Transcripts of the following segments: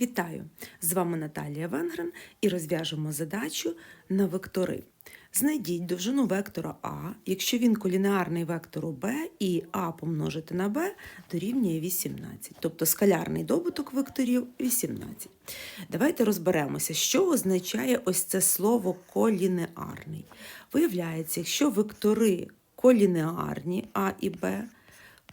Вітаю! З вами Наталія Венгрен і розв'яжемо задачу на вектори. Знайдіть довжину вектора А, якщо він колінеарний вектору b і А помножити на b дорівнює 18. Тобто скалярний добуток векторів 18. Давайте розберемося, що означає ось це слово колінеарний. Виявляється, якщо вектори колінеарні А і Б,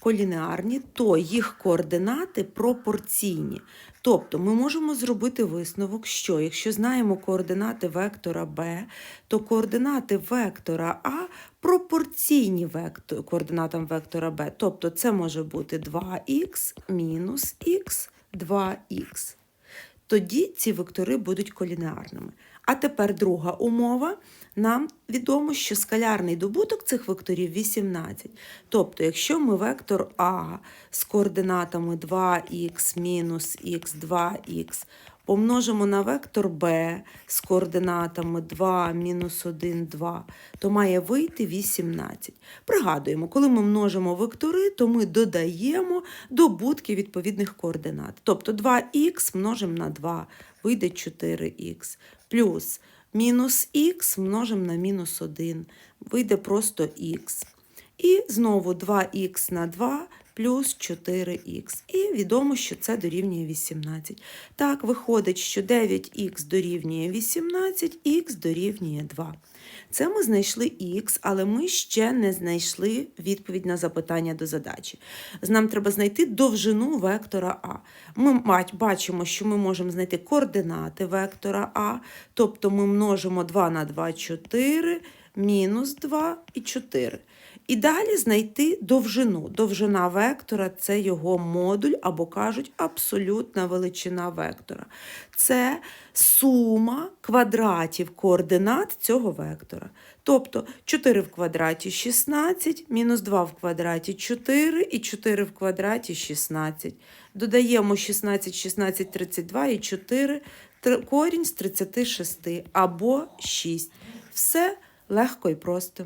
колінеарні, то їх координати пропорційні. Тобто ми можемо зробити висновок, що якщо знаємо координати вектора b, то координати вектора А пропорційні вектор, координатам вектора b. Тобто це може бути 2х мінус х 2х. Тоді ці вектори будуть колінеарними. А тепер друга умова. Нам відомо, що скалярний добуток цих векторів 18. Тобто, якщо ми вектор А з координатами 2х мінус х 2х помножимо на вектор b з координатами 2 мінус 1, 2, то має вийти 18. Пригадуємо, коли ми множимо вектори, то ми додаємо добутки відповідних координат. Тобто 2х множимо на 2, вийде 4х, плюс мінус х множимо на мінус 1, вийде просто х. І знову 2х на 2 плюс 4х. І відомо, що це дорівнює 18. Так, виходить, що 9х дорівнює 18, х дорівнює 2. Це ми знайшли х, але ми ще не знайшли відповідь на запитання до задачі. Нам треба знайти довжину вектора А. Ми бачимо, що ми можемо знайти координати вектора А, тобто ми множимо 2 на 2 4, мінус 2 і 4. І далі знайти довжину. Довжина вектора це його модуль, або кажуть, абсолютна величина вектора. Це сума квадратів координат цього вектора. Тобто 4 в квадраті 16, мінус 2 в квадраті 4 і 4 в квадраті 16. Додаємо 16, 16, 32 і 4 корінь з 36 або 6. Все легко і просто.